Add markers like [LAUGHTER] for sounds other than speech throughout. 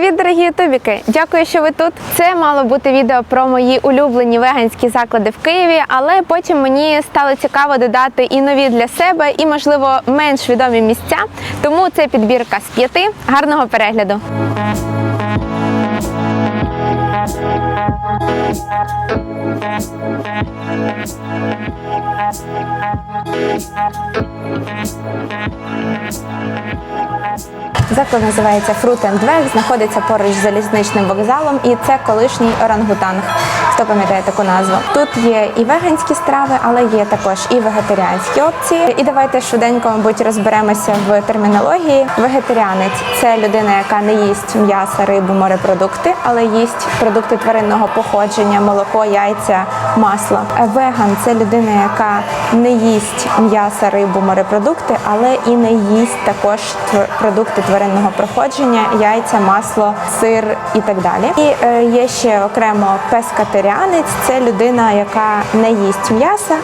Привіт, дорогі ютубіки! Дякую, що ви тут. Це мало бути відео про мої улюблені веганські заклади в Києві, але потім мені стало цікаво додати і нові для себе, і можливо менш відомі місця. Тому це підбірка з п'яти. Гарного перегляду! Заклад називається Fruit and Veg, знаходиться поруч з залізничним вокзалом, і це колишній орангутанг. Хто пам'ятає таку назву? Тут є і веганські страви, але є також і вегетаріанські опції. І давайте швиденько, мабуть, розберемося в термінології. Вегетаріанець це людина, яка не їсть м'яса, рибу, морепродукти, але їсть продукти тваринного походження, молоко, яйця, масло. Е, Веган це людина, яка не їсть м'яса, рибу, морепродукти, але і не їсть також продукти тваринного проходження, яйця, масло, сир і так далі. І е, є ще окремо пескатеріанець це людина, яка не їсть м'яса,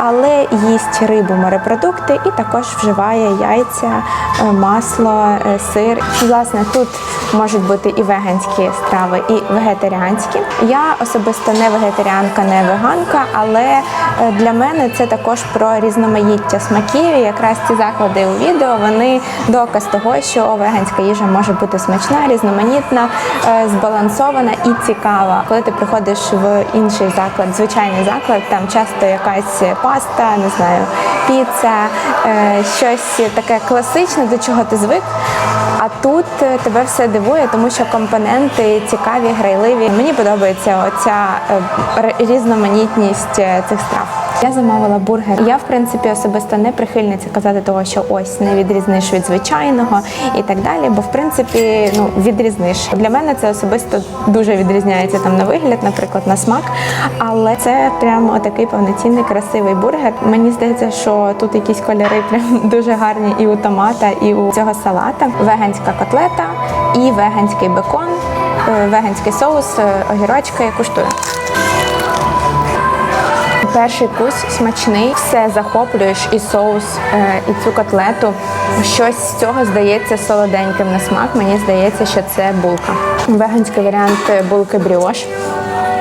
але їсть рибу, морепродукти і також вживає яйця, е, масло, сир. Власне, тут можуть бути і веганські страви, і вегетаріанські. Я особисто не вегетаріанка, не веганка, але е, для мене це також про різноманіття смаків. І якраз ці заклади у відео вони доказ того, що веганська їжа може бути смачна, різноманітна, е, збалансована і цікава. Коли ти приходиш в інший заклад, звичайний заклад, там часто якась паста, не знаю, піца, е, щось таке класичне, до чого ти звик. А тут е, тебе все дивує, тому що компоненти цікаві, грайливі. Мені подобається оця е, різноманітність е, цих страв. Я замовила бургер. Я в принципі особисто не прихильниця казати того, що ось не відрізниш від звичайного і так далі. Бо в принципі ну відрізниш. Для мене це особисто дуже відрізняється там на вигляд, наприклад, на смак. Але це прямо такий повноцінний красивий бургер. Мені здається, що тут якісь кольори прям [LAUGHS] дуже гарні і у томата, і у цього салата. Веганська котлета і веганський бекон, е, веганський соус, е, огірочки. Куштую. Перший кус смачний, все захоплюєш і соус, е, і цю котлету. Щось з цього здається солоденьким на смак. Мені здається, що це булка. Веганський варіант булки бріош.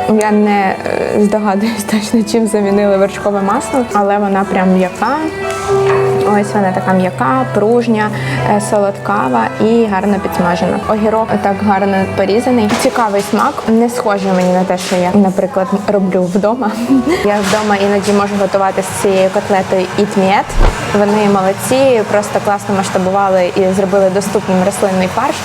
Я не е, здогадуюсь точно, чим замінили вершкове масло, але вона прям м'яка. Ось вона така м'яка, пружня, е, солодкава і гарно підсмажена. Огірок так гарно порізаний. Цікавий смак, не схожий мені на те, що я, наприклад, роблю вдома. [LAUGHS] Я вдома іноді можу готувати з цією котлетою ітміет. Вони молодці, просто класно масштабували і зробили доступним рослинний фарш.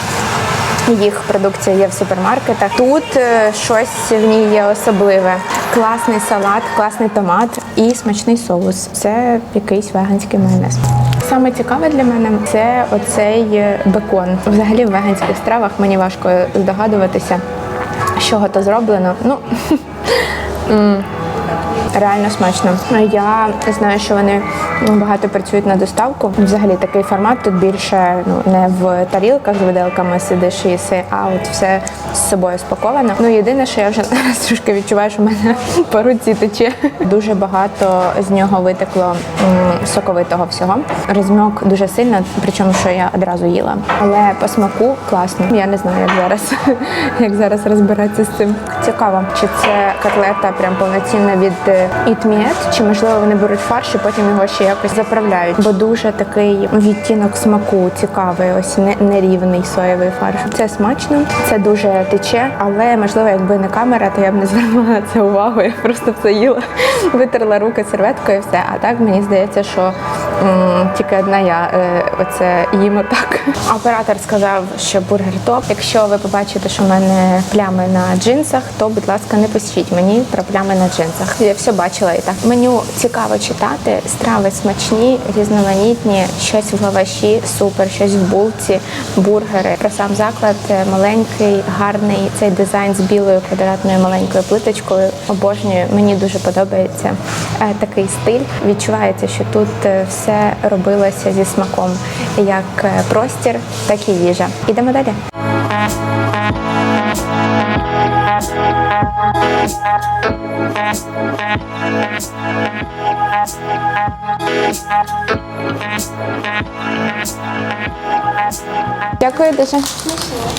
Їх продукція є в супермаркетах. Тут е, щось в ній є особливе. Класний салат, класний томат і смачний соус. Це якийсь веганський майонез. Саме цікаве для мене це оцей е, бекон. Взагалі в веганських стравах мені важко здогадуватися, з чого то зроблено. Ну [LAUGHS] Реально смачно. Я знаю, що вони багато працюють на доставку. Взагалі такий формат тут більше ну не в тарілках з виделками сидиш і їси, а от все з собою спаковано. Ну єдине, що я вже [LAUGHS] зараз трошки відчуваю, що в мене [LAUGHS] по руці тече. Дуже багато з нього витекло соковитого всього. Розмок дуже сильно, причому що я одразу їла. Але по смаку класно. Я не знаю, як зараз, [LAUGHS] як зараз розбиратися з цим. Цікаво, чи це котлета прям повноцінна від ітміет, чи можливо вони беруть фарш і потім його ще якось заправляють. Бо дуже такий відтінок смаку цікавий, ось не- нерівний соєвий фарш. Це смачно, це дуже тече, але можливо, якби не камера, то я б не звернула на це увагу. Я просто все їла, витерла руки серветкою і все. А так мені здається, що м, тільки одна я е, оце їм отак. Оператор сказав, що бургер топ. Якщо ви побачите, що в мене плями на джинсах, то будь ласка, не пишіть мені про плями на джинсах. Я все бачила і так. Меню цікаво читати. Страви смачні, різноманітні, щось в лаваші, супер, щось в булці, бургери. Про сам заклад е, маленький, гарний. Цей дизайн з білою квадратною маленькою плиточкою. Обожнюю. Мені дуже подобається е, такий стиль. Відчувається, що тут е, все робилося зі смаком, як простір, так і їжа. Ідемо далі. Thank you. Дякую дуже.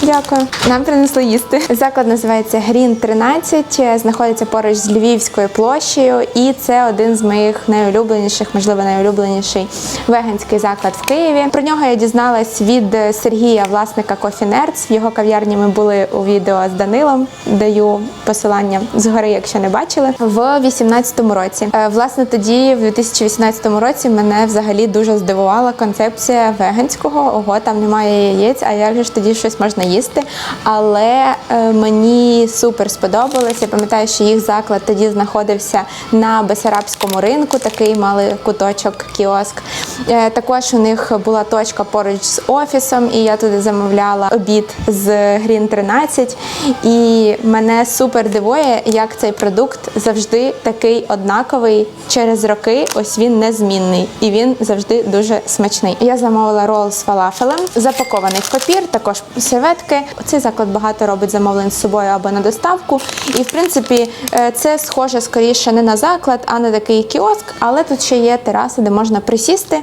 Дякую. Нам принесли їсти. Заклад називається Грін 13, е, знаходиться поруч з Львівською площею, і це один з моїх найулюбленіших, можливо, найулюбленіший веганський заклад в Києві. Про нього я дізналась від Сергія, власника Nerds. В його кав'ярні ми були у відео з Данилом. Даю посилання згори, якщо не бачили. В 18-му році. Е, Власне, тоді, в 2018 році, мене взагалі дуже здивувала концепція веганського. Ого, там немає яєць, а як же ж тоді щось можна їсти? Але е, мені супер сподобалось. Я пам'ятаю, що їх заклад тоді знаходився на Бесарабському ринку, такий мали куточок, кіоск. Е, Також у них була точка поруч з офісом, і я туди замовляла обід з Green 13. І мене супер дивує, як цей продукт завжди такий однаковий через роки. Ось він незмінний і він завжди дуже смачний. Я замовила рол з фалафелем, запакований в папір, також серветки. Цей заклад багато робить замовлень з собою або на доставку. І в принципі, е, це схоже скоріше не на заклад, а на такий кіоск. Але тут ще є тераси, де можна присісти.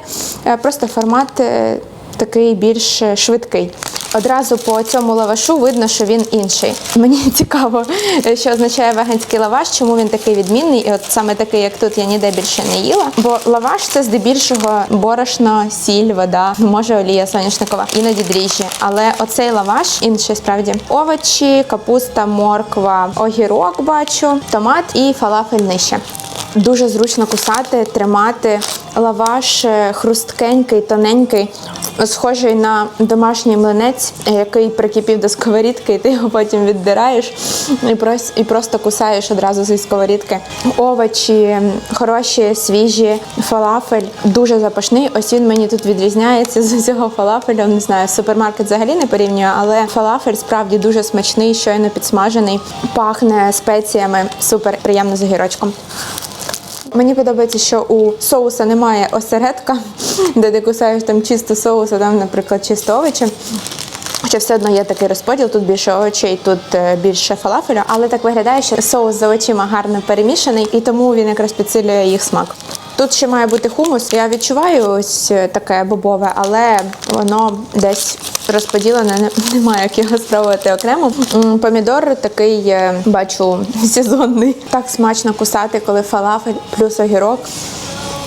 Е, Просто формат. е, Такий більш швидкий. Одразу по цьому лавашу видно, що він інший. Мені [LAUGHS] цікаво, що означає веганський лаваш, чому він такий відмінний, і от саме такий, як тут, я ніде більше не їла. Бо лаваш це здебільшого борошно, сіль, вода, може олія соняшникова, іноді дріжджі. Але оцей лаваш інший справді овочі, капуста, морква, огірок бачу, томат і фалафель нижче. Дуже зручно кусати, тримати. Лаваш е, хрусткенький, тоненький, схожий на домашній млинець, який прикипів до сковорідки, і ти його потім віддираєш і прос- і просто кусаєш одразу зі сковорідки. Овочі хороші, свіжі, фалафель дуже запашний. Ось він мені тут відрізняється з усього фалафелю. Не знаю, супермаркет взагалі не порівнює, але фалафель справді дуже смачний, щойно підсмажений, пахне спеціями. Супер приємно з огірочком. Мені подобається, що у соуса немає осередка, де ти кусаєш там чисто соус, а там, наприклад, чисто овочі. Хоча все одно є такий розподіл, тут більше овочей, тут е, більше фалафелю, але так виглядає, що соус з овочима гарно перемішаний, і тому він якраз підсилює їх смак. Тут ще має бути хумус. Я відчуваю ось е, таке бобове, але воно десь розподілене, не- [LAUGHS] немає як його спробувати окремо. Помідор такий, е, бачу, [LAUGHS] сезонний. Так смачно кусати, коли фалафель плюс огірок.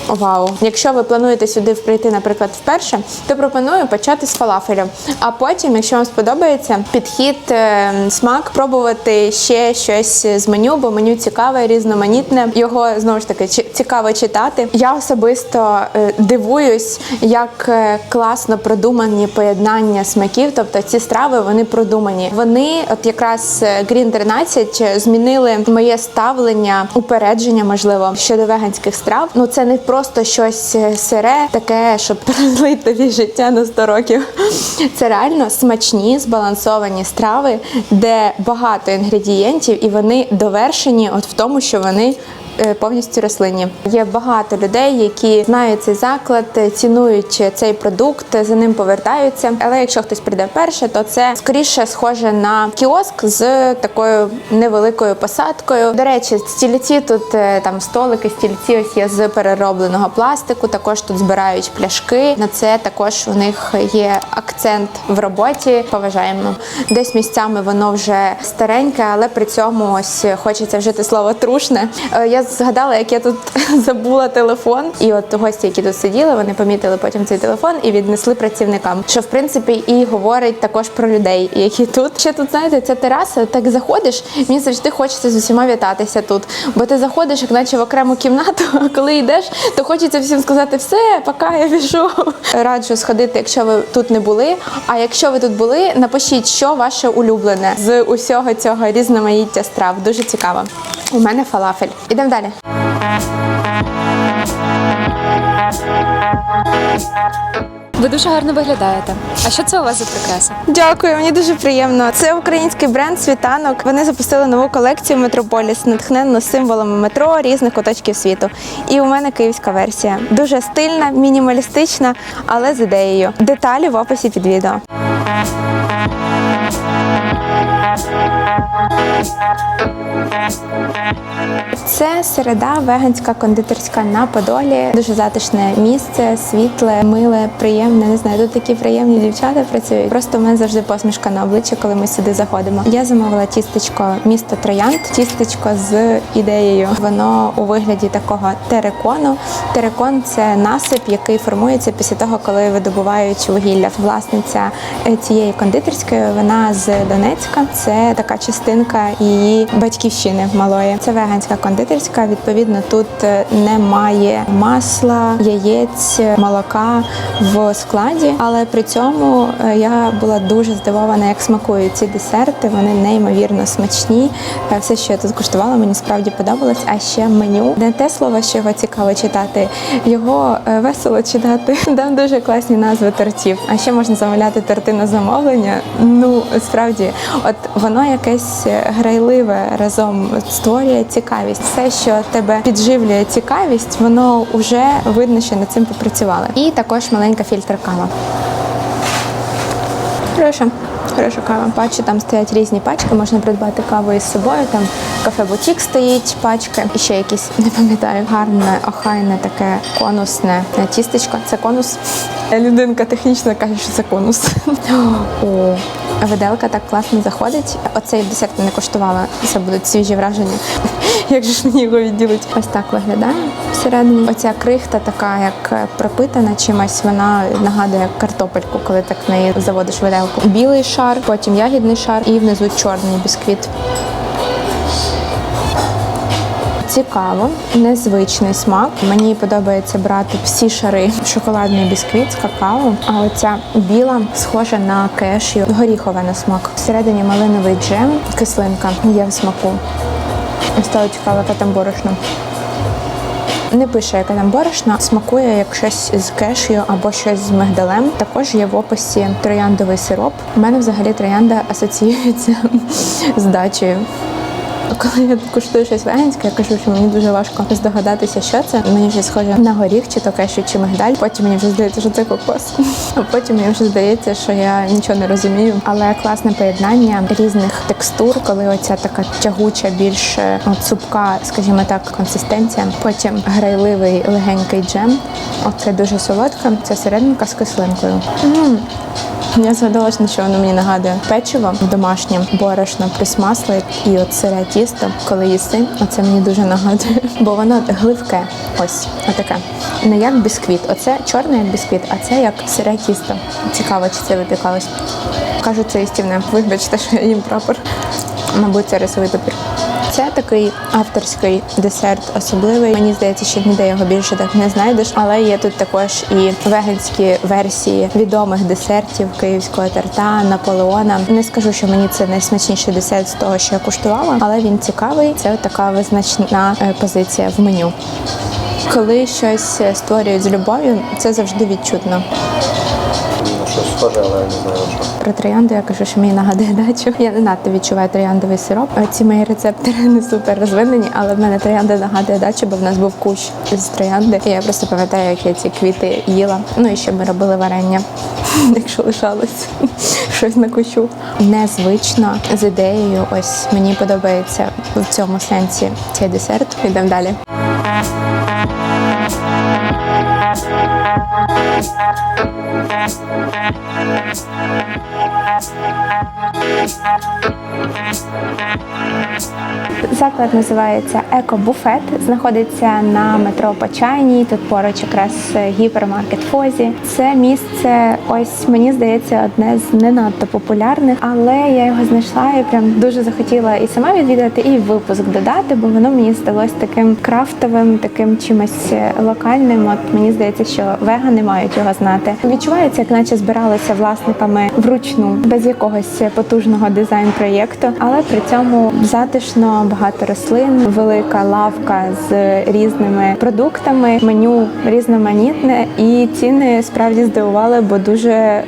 Вау! Якщо ви плануєте сюди прийти, наприклад, вперше, то пропоную почати з фалафелю. А потім, якщо вам сподобається підхід, е, смак, пробувати ще щось з меню, бо меню цікаве, різноманітне. Його знову ж таки цікаво читати. Я особисто е, дивуюсь, як е, класно продумані поєднання смаків. Тобто ці страви вони продумані. Вони, от якраз Green 13 змінили моє ставлення, упередження, можливо, щодо веганських страв. Ну це не просто щось е, сире, таке, щоб [LAUGHS] продлити тобі життя на 100 років. Це реально смачні, збалансовані страви, де багато інгредієнтів, і вони довершені, от в тому, що вони повністю рослинні. Є багато людей, які знають цей заклад, е, цінують цей продукт, за ним повертаються. Але якщо хтось прийде вперше, то це скоріше схоже на кіоск з такою невеликою посадкою. До речі, стільці тут е, там столики, стільці ось є з переробленого пластику. Також тут збирають пляшки. На це також у них є акцент в роботі. Поважаємо. Десь місцями воно вже стареньке, але при цьому ось хочеться вжити слово трушне. Е, Я згадала, як я тут [LAUGHS] забула телефон, і от гості, які тут сиділи, вони помітили потім цей телефон і віднесли працівникам. Що в принципі і говорить також про людей, які тут. Ще тут знаєте, ця тераса, так заходиш. Мені завжди хочеться з усіма вітатися тут. Бо ти заходиш, як наче в окрему кімнату, [LAUGHS] а коли йдеш, то хочеться всім сказати все, пока я пішов. Раджу сходити, якщо ви тут не були. А якщо ви тут були, напишіть, що ваше улюблене з усього цього різноманіття страв. Дуже цікаво. У мене фалафель. Ідемо далі. Ви дуже гарно виглядаєте. А що це у вас за прикраса? Дякую, мені дуже приємно. Це український бренд світанок. Вони запустили нову колекцію Метрополіс, натхненну символами метро різних куточків світу. І у мене київська версія. Дуже стильна, мінімалістична, але з ідеєю. Деталі в описі під відео. Це середа веганська кондитерська на Подолі. Дуже затишне місце, світле, миле, приємне. Не знаю, тут такі приємні дівчата працюють. Просто в мене завжди посмішка на обличчі, коли ми сюди заходимо. Я замовила тістечко місто Троянд, тістечко з ідеєю. Воно у вигляді такого терекону. Терекон це насип, який формується після того, коли видобувають вугілля. Власниця е, цієї кондитерської вона з Донецька. Це така частинка її батьківщини малої. Це веганська кондитерська. Відповідно, тут е, немає масла, яєць, молока в складі. Але при цьому е, я була дуже здивована, як смакують ці десерти. Вони неймовірно смачні. Е, Все, що я тут куштувала, мені справді подобалось. А ще меню не те слово, що його цікаво читати, його весело читати. [LAUGHS] Там дуже класні назви тортів. А ще можна замовляти торти на замовлення. Ну справді, от воно якесь грайливе разом створює цікавість. Все, що тебе підживлює цікавість, воно вже видно, що над цим попрацювали. І також маленька фільтр кава. Хороша, хороша кава. Бачу, там стоять різні пачки, можна придбати каву із собою. Там кафе Бутік стоїть пачки. І ще якісь, [LAUGHS] не пам'ятаю, гарне, охайне таке конусне тістечко. Це конус. Людинка технічно каже, що це конус. [LAUGHS] О, виделка так класно заходить. Оцей десерт не коштувала. Це будуть свіжі враження. [LAUGHS] Як же ж мені його відділить? Ось так виглядає всередині. Оця крихта така, як пропитана чимось, вона нагадує картопельку, коли так в неї заводиш виделку. Білий шар, потім ягідний шар і внизу чорний бісквіт. Цікаво, незвичний смак. Мені подобається брати всі шари шоколадний бісквіт з какао. А оця біла схожа на кешю, горіхове на смак. Всередині малиновий джем, кислинка є в смаку. Стало цікаво, яке там борошно. Не пише, яке там борошно, смакує як щось з кешю або щось з мигдалем. Також є в описі трояндовий сироп. У мене взагалі троянда асоціюється [LAUGHS] з дачею. Коли я куштую щось веганське, я кажу, що мені дуже важко здогадатися, що це. Мені вже схоже на горіх, чи то кешю, чи мигдаль. Потім мені вже здається, що це кокос. [LAUGHS] А потім мені вже здається, що я нічого не розумію. Але класне поєднання різних текстур, коли оця така тягуча, більш е, цупка, скажімо так, консистенція. Потім грайливий легенький джем. Оце дуже солодка. Це серединка з кислинкою. М. Я згадала, що що воно мені нагадує печиво домашнє, борошно масло і от сире тісто, коли їси, оце мені дуже нагадує, бо воно гливке. Ось отаке. Не як бісквіт. Оце чорне як бісквіт, а це як сире тісто. Цікаво, чи це випікалось. Кажуть, це істівне. Вибачте, що я їм прапор. Мабуть, це рисовий папір. Це такий авторський десерт особливий. Мені здається, що ніде його більше так не знайдеш. Але є тут також і веганські версії відомих десертів київського торта, Наполеона. Не скажу, що мені це найсмачніший десерт з того, що я куштувала, але він цікавий. Це така визначна е, позиція в меню. Коли щось е, створюють з любов'ю, це завжди відчутно. Схоже, але я не знаю що. Про троянду я кажу, що мені нагадує дачу. Я не надто відчуваю трояндовий сироп. Ці мої рецептори [LAUGHS] не супер розвинені, але в мене троянда нагадує дачу, бо в нас був кущ з троянди. І я просто пам'ятаю, як я ці квіти їла. Ну і ще ми робили варення, [LAUGHS] якщо лишалось [LAUGHS] щось на кущу. Незвично з ідеєю. Ось мені подобається в цьому сенсі цей десерт. Йдемо далі. Thank you. Заклад називається Екобуфет. Знаходиться на метро Почайній. Тут поруч якраз гіпермаркет Фозі. Це місце, ось мені здається, одне з не надто популярних, але я його знайшла і прям дуже захотіла і сама відвідати, і випуск додати, бо воно мені здалось таким крафтовим, таким чимось локальним. От мені здається, що вегани мають його знати. Відчувається, як наче збиралися власниками вручну, без якогось потужного дизайн-проєкту, але при цьому затишно, багато рослин, велика лавка з різними продуктами, меню різноманітне, і ціни справді здивували, бо дуже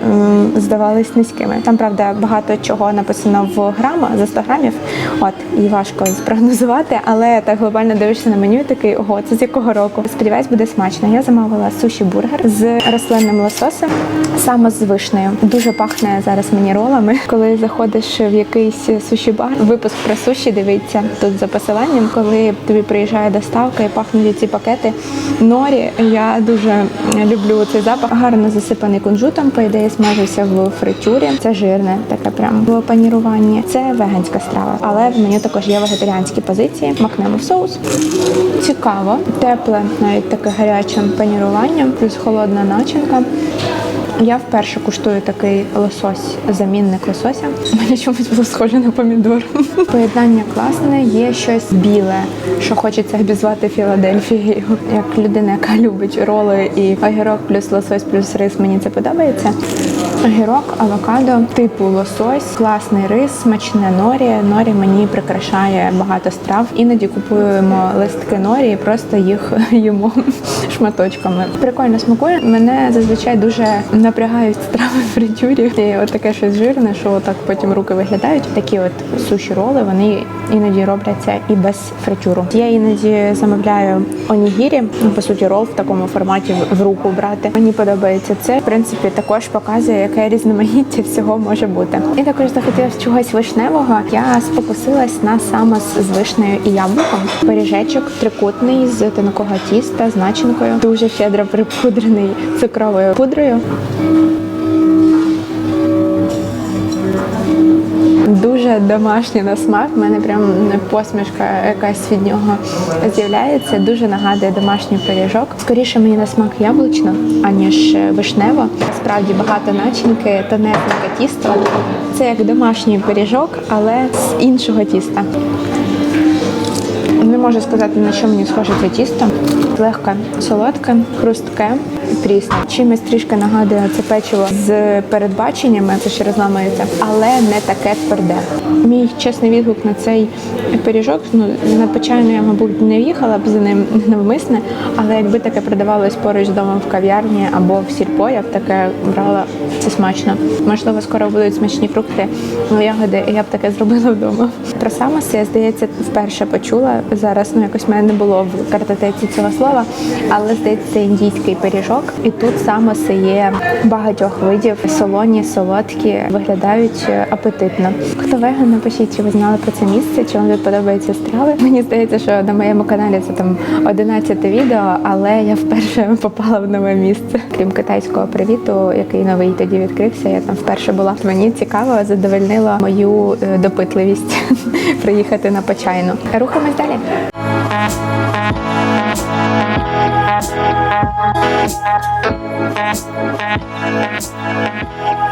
здавались низькими. Там правда багато чого написано в грамах за 100 грамів. От і важко спрогнозувати, але так глобально дивишся на меню, і такий ого, це з якого року. Сподіваюсь, буде смачно. Я замовила суші бургер з рослинним лососем, саме з вишнею. Дуже пахне зараз мені захоплені ролами. Коли заходиш в якийсь суші-бар, випуск про суші дивиться тут за посиланням. Коли тобі приїжджає доставка і пахнуть ці пакети норі. Я дуже люблю цей запах. Гарно засипаний кунжутом. По ідеї смажився в фритюрі. Це жирне, таке прям в паніруванні. Це веганська страва, але в меню також є вегетаріанські позиції. Макнемо в соус. Цікаво, тепле, навіть таке гаряче панірування, плюс холодна начинка. Я вперше куштую такий лосось, замінник лосося. Мені чомусь було схоже на помідор. Поєднання класне, є щось біле, що хочеться обізвати Філадельфією. Як людина, яка любить роли і огірок плюс лосось плюс рис, мені це подобається. Огірок, авокадо, типу лосось, класний рис, смачне норі. Норі мені прикрашає багато страв. Іноді купуємо листки норі і просто їх [LAUGHS] їмо шматочками. Прикольно смакує. Мене зазвичай дуже напрягають страви в фритюрі. І от таке щось жирне, що отак потім руки виглядають. Такі от суші роли, вони іноді робляться і без фритюру. Я іноді замовляю онігірі, по суті, рол в такому форматі в руку брати. Мені подобається це. В принципі, також показує, яке різноманіття всього може бути. І також захотілося чогось вишневого. Я спокусилась на самос з вишнею і яблуком. Пиріжечок трикутний з тонкого тіста з начинкою, дуже щедро припудрений цукровою пудрою. Дуже домашній на смак. У мене прям посмішка якась від нього з'являється. Дуже нагадує домашній пиріжок. Скоріше мені на смак яблучно, аніж вишнево. Справді багато начинки, тонесеньке тісто. Це як домашній пиріжок, але з іншого тіста. Не можу сказати, на що мені схоже це тісто. Легке, солодке, хрустке, прісне. Чимось трішки нагадує це печиво з передбаченнями, це ще розламується, але не таке тверде. Мій чесний відгук на цей пиріжок, ну на печайну я, мабуть, не в'їхала б за ним [LAUGHS] навмисне, але якби таке продавалось поруч з домом в кав'ярні або в сільпо, я б таке брала це смачно. Можливо, скоро будуть смачні фрукти, ягоди, я б таке зробила вдома. Про самоси, я здається, вперше почула. Зараз ну якось в мене не було в картотеці цього слова, але здається, це індійський пиріжок. І тут самоси є багатьох видів. Солоні, солодкі, виглядають апетитно. Хто веган, напишіть, чи ви знали про це місце, чи вам подобаються страви. Мені здається, що на моєму каналі це там 11 відео, але я вперше [LAUGHS] попала в нове місце. Крім китайського привіту, який новий тоді відкрився. Я там вперше була. Мені цікаво, задовольнило мою е, допитливість [LAUGHS] приїхати на почайну. Рухаємось далі. Thank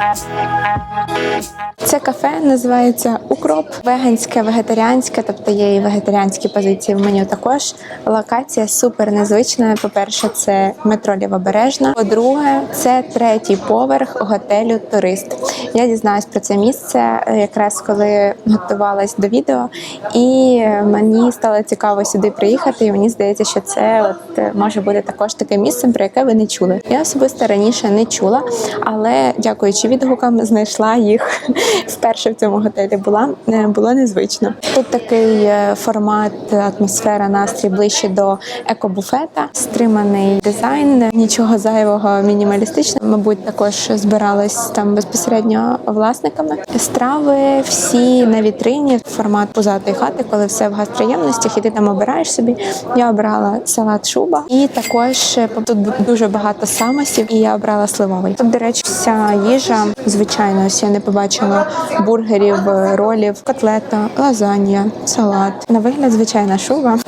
Це кафе називається Укроп, веганське, вегетаріанське, тобто є і вегетаріанські позиції в меню також. Локація супер незвична. По-перше, це метро Лівобережна. По-друге, це третій поверх готелю Турист. Я дізналась про це місце е, якраз коли готувалась до відео, і мені стало цікаво сюди приїхати. І мені здається, що це от е, може бути також таке місце, про яке ви не чули. Я особисто раніше не чула, але дякуючи відгукам, знайшла їх [LAUGHS] вперше в цьому готелі. Була Е, було незвично. Тут такий е, формат, атмосфера, настрій ближче до екобуфета, стриманий дизайн, нічого зайвого, мінімалістично. Мабуть, також збиралась там безпосередньо власниками. Страви всі на вітрині, формат пузатої хати, коли все в гастроємностях, і ти там обираєш собі. Я обрала салат шуба, і також е, тут дуже багато самосів, і я обрала сливовий. Тут, до речі, вся їжа звичайно, ось я не побачила бургерів, ролів, котлета, лазанья, салат. На вигляд звичайна шуба.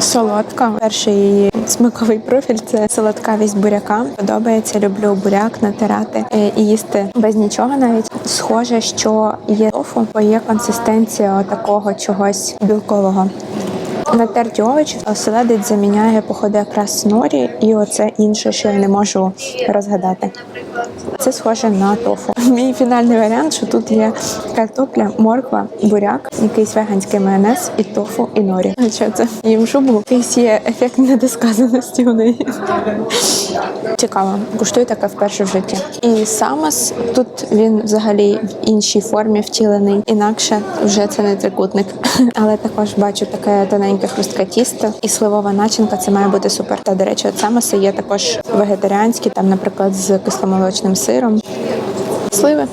Солодка. Перший її смаковий профіль це солодкавість буряка. Подобається, люблю буряк натирати і їсти без нічого навіть. Схоже, що є тофу, бо є консистенція такого чогось білкового. Натерті овочі оселедець заміняє походу якраз норі, і оце інше, що я не можу розгадати. Це схоже на тофу. Мій фінальний варіант, що тут є картопля, морква, буряк, якийсь веганський майонез і тофу, і норі. Що це? Їм шубу, якийсь є ефект недосказаності у неї. Цікаво, куштую таке вперше в житті. І самос тут він взагалі в іншій формі втілений. Інакше вже це не трикутник. [LAUGHS] Але також бачу таке тоненьке хрустке тісто і сливова начинка. Це має бути супер. Та до речі, от самоси є також вегетаріанські, там, наприклад, з кисломолочним сиром. Сливи.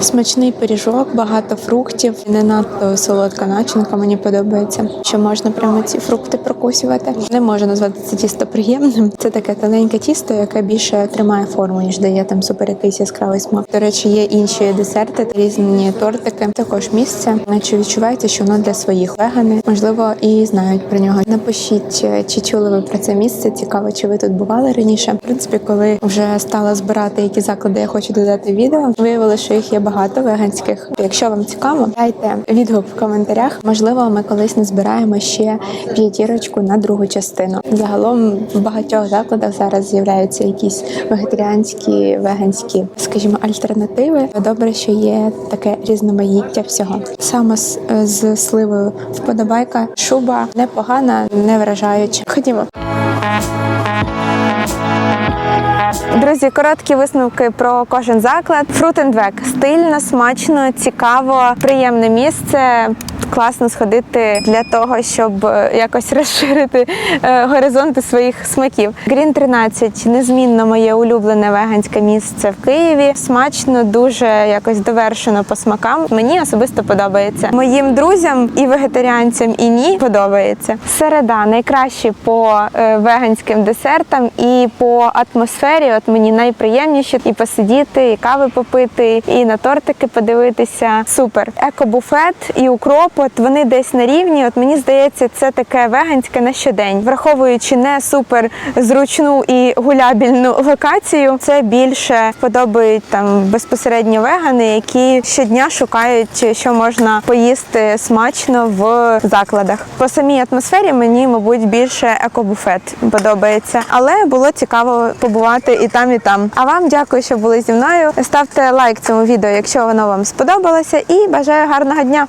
Смачний пиріжок, багато фруктів, не надто солодка начинка. Мені подобається, що можна прямо ці фрукти прокусювати. Не можу назвати це тісто приємним. Це таке тоненьке тісто, яке більше тримає форму, ніж дає там супер якийсь яскравий смак. До речі, є інші десерти, різні тортики. Також місце, наче відчувається, що воно для своїх вегани, можливо, і знають про нього. Напишіть, чи чули ви про це місце. Цікаво, чи ви тут бували раніше. В принципі, коли вже стала збирати, які заклади я хочу додати відео, виявилося, що їх є багато веганських. Якщо вам цікаво, дайте відгук в коментарях. Можливо, ми колись не збираємо ще п'ятірочку на другу частину. Загалом в багатьох закладах зараз з'являються якісь вегетаріанські, веганські, скажімо, альтернативи. Добре, що є таке різноманіття всього. Саме з, з сливою вподобайка, шуба непогана, не вражаюча. Ходімо. Друзі, короткі висновки про кожен заклад. Фрутендвек стильно, смачно, цікаво, приємне місце. Класно сходити для того, щоб е, якось [LAUGHS] розширити е, горизонти своїх смаків. Green 13 незмінно моє улюблене веганське місце в Києві. Смачно, дуже якось довершено по смакам. Мені особисто подобається. Моїм друзям і вегетаріанцям, і ні подобається. Середа найкраще по е, веганським десертам і по атмосфері. От мені найприємніше і посидіти, і кави попити, і на тортики подивитися. Супер. Екобуфет і укроп. От вони десь на рівні. От мені здається, це таке веганське на щодень, враховуючи не супер зручну і гулябільну локацію. Це більше подобають там безпосередньо вегани, які щодня шукають, що можна поїсти смачно в закладах. По самій атмосфері мені, мабуть, більше екобуфет подобається, але було цікаво побувати і там, і там. А вам дякую, що були зі мною. Ставте лайк цьому відео, якщо воно вам сподобалося, і бажаю гарного дня.